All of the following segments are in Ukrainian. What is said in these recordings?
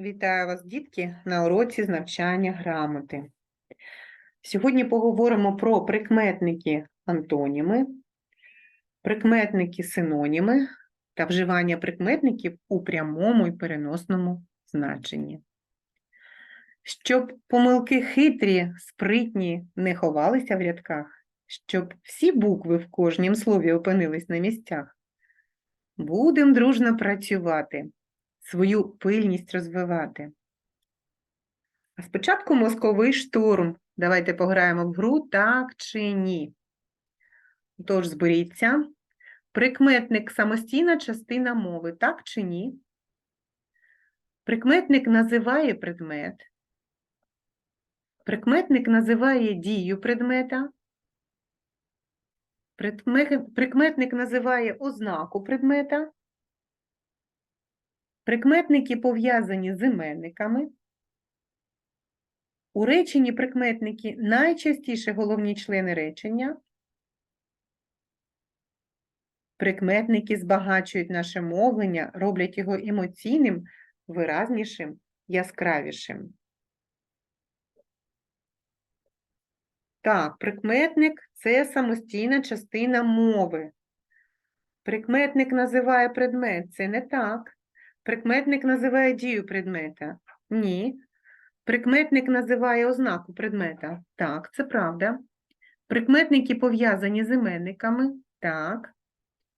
Вітаю вас, дітки, на уроці з навчання грамоти. Сьогодні поговоримо про прикметники антоніми, прикметники синоніми та вживання прикметників у прямому і переносному значенні. Щоб помилки хитрі, спритні не ховалися в рядках, щоб всі букви в кожнім слові опинились на місцях, будемо дружно працювати свою пильність розвивати. А спочатку мозковий штурм. Давайте пограємо в гру так чи ні. Тож зберіться. Прикметник самостійна частина мови, так чи ні? Прикметник називає предмет. Прикметник називає дію предмета. Прикметник називає ознаку предмета. Прикметники пов'язані з іменниками. У реченні прикметники найчастіше головні члени речення. Прикметники збагачують наше мовлення, роблять його емоційним, виразнішим, яскравішим. Так, прикметник це самостійна частина мови. Прикметник називає предмет. Це не так. Прикметник називає дію предмета. Ні. Прикметник називає ознаку предмета. Так, це правда. Прикметники пов'язані з іменниками. Так.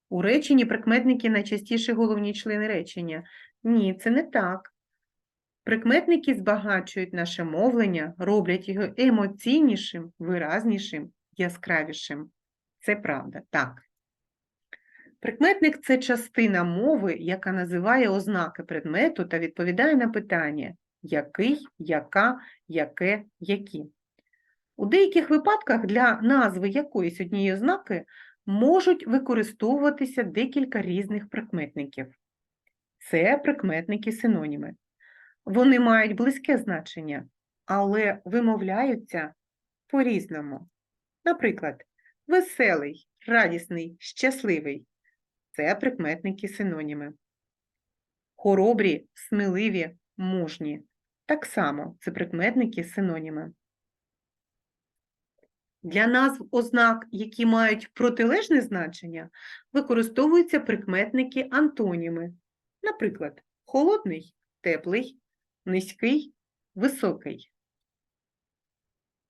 У реченні прикметники найчастіше головні члени речення. Ні, це не так. Прикметники збагачують наше мовлення, роблять його емоційнішим, виразнішим, яскравішим. Це правда, так. Прикметник це частина мови, яка називає ознаки предмету та відповідає на питання який, яка, яке, які. У деяких випадках для назви якоїсь однієї ознаки можуть використовуватися декілька різних прикметників. Це прикметники-синоніми. Вони мають близьке значення, але вимовляються по-різному. Наприклад, веселий, радісний, щасливий це прикметники синоніми. Хоробрі, сміливі, мужні. Так само це прикметники синоніми. Для назв ознак, які мають протилежне значення, використовуються прикметники антоніми. Наприклад, холодний, теплий, низький, високий.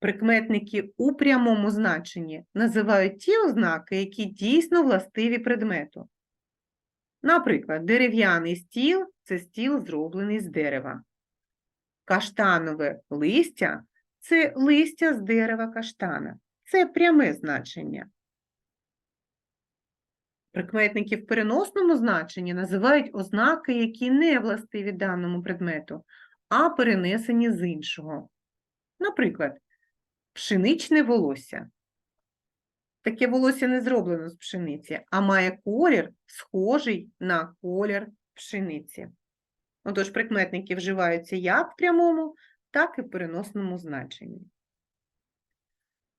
Прикметники у прямому значенні називають ті ознаки, які дійсно властиві предмету. Наприклад, дерев'яний стіл це стіл, зроблений з дерева. Каштанове листя це листя з дерева каштана. Це пряме значення. Прикметники в переносному значенні називають ознаки, які не властиві даному предмету, а перенесені з іншого. Наприклад, пшеничне волосся. Таке волосся не зроблено з пшениці, а має колір, схожий на колір пшениці. Отож, прикметники вживаються як в прямому, так і в переносному значенні.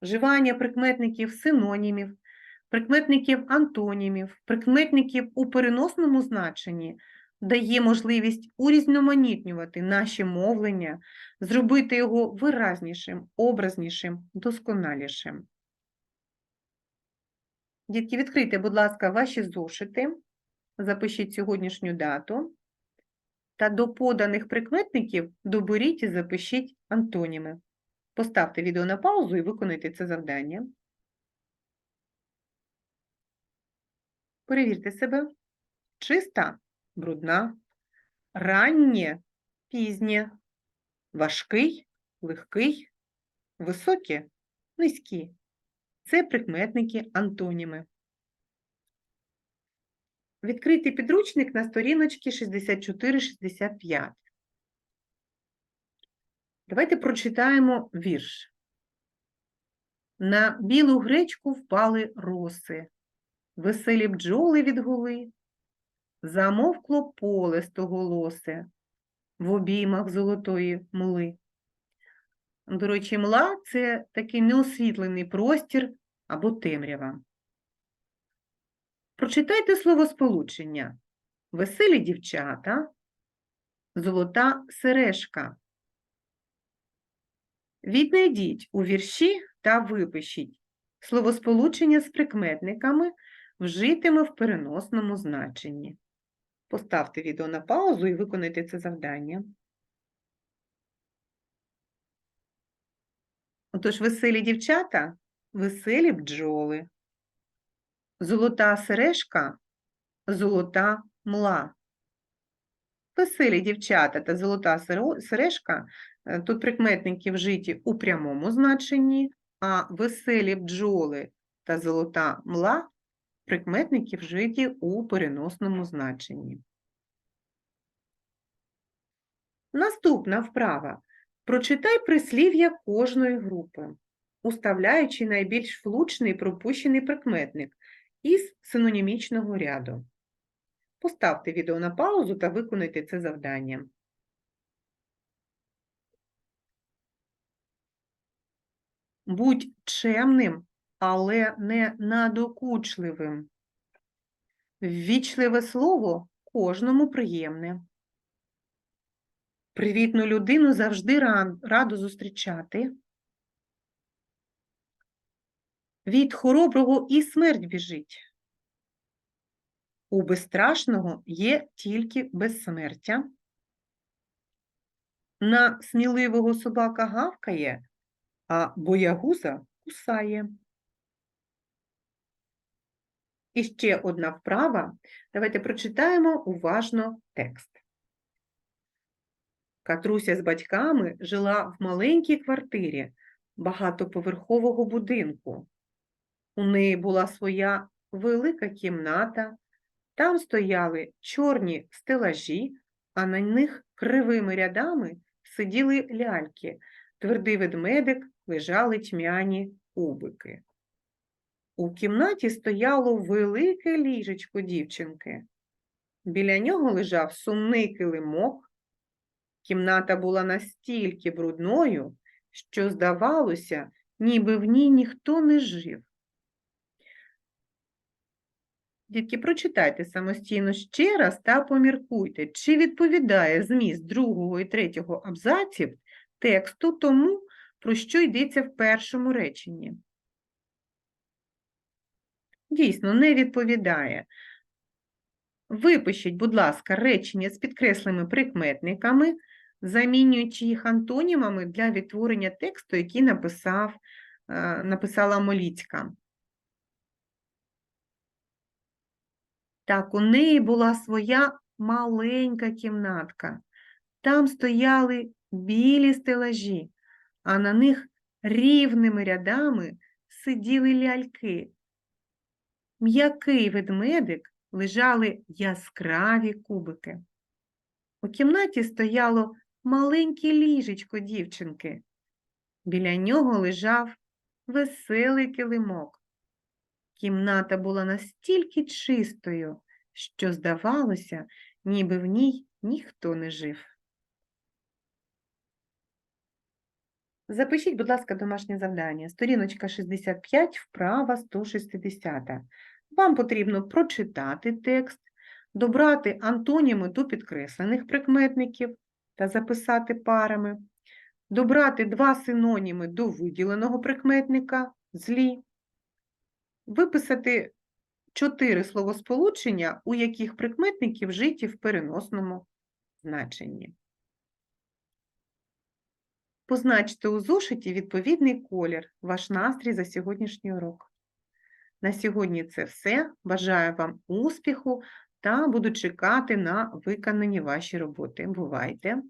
Вживання прикметників синонімів, прикметників антонімів, прикметників у переносному значенні дає можливість урізноманітнювати наше мовлення, зробити його виразнішим, образнішим, досконалішим. Дітки, відкрийте, будь ласка, ваші зошити, запишіть сьогоднішню дату та до поданих прикметників доберіть і запишіть антоніми. Поставте відео на паузу і виконайте це завдання. Перевірте себе. Чиста, брудна, раннє, пізнє, важкий, легкий, високі, низькі. Це прикметники антоніми. Відкрийте підручник на сторіночці 64-65. Давайте прочитаємо вірш. На білу гречку впали роси, веселі бджоли відгули, замовкло поле стоголосе в обіймах золотої мли. До речі, мла – це такий неосвітлений простір або темрява. Прочитайте словосполучення. Веселі дівчата, золота сережка. Віднайдіть у вірші та випишіть словосполучення з прикметниками, вжитими в переносному значенні. Поставте відео на паузу і виконайте це завдання. Отож, веселі дівчата, веселі бджоли. Золота сережка, золота мла. Веселі дівчата та золота сережка е, тут прикметники вжиті у прямому значенні, а веселі бджоли та золота мла прикметники вжиті у переносному значенні. Наступна вправа. Прочитай прислів'я кожної групи, уставляючи найбільш влучний пропущений прикметник із синонімічного ряду. Поставте відео на паузу та виконайте це завдання. Будь чемним, але не надокучливим. Ввічливе слово кожному приємне. Привітну людину завжди радо зустрічати. Від хороброго і смерть біжить. У безстрашного є тільки безсмертя. На сміливого собака гавкає, а боягуза кусає. І ще одна вправа. Давайте прочитаємо уважно текст. Катруся з батьками жила в маленькій квартирі багатоповерхового будинку. У неї була своя велика кімната, там стояли чорні стелажі, а на них кривими рядами сиділи ляльки, твердий ведмедик, лежали тьмяні кубики. У кімнаті стояло велике ліжечко дівчинки. Біля нього лежав сумний килимок. Кімната була настільки брудною, що здавалося, ніби в ній ніхто не жив. Дітки, прочитайте самостійно ще раз та поміркуйте, чи відповідає зміст другого і третього абзаців тексту тому, про що йдеться в першому реченні. Дійсно, не відповідає. Випишіть, будь ласка, речення з підкресленими прикметниками, замінюючи їх антонімами для відтворення тексту, який написав, е, написала Моліцька. Так, у неї була своя маленька кімнатка. Там стояли білі стелажі, а на них рівними рядами сиділи ляльки. М'який ведмедик лежали яскраві кубики. У кімнаті стояло маленьке ліжечко дівчинки. Біля нього лежав веселий килимок. Кімната була настільки чистою, що здавалося, ніби в ній ніхто не жив. Запишіть, будь ласка, домашнє завдання. Сторіночка 65, вправа 160. Вам потрібно прочитати текст, добрати антоніми до підкреслених прикметників та записати парами, добрати два синоніми до виділеного прикметника злі, виписати чотири словосполучення, у яких прикметники вжиті в переносному значенні. Позначте у зошиті відповідний колір, ваш настрій за сьогоднішній урок. На сьогодні це все. Бажаю вам успіху та буду чекати на виконані ваші роботи. Бувайте!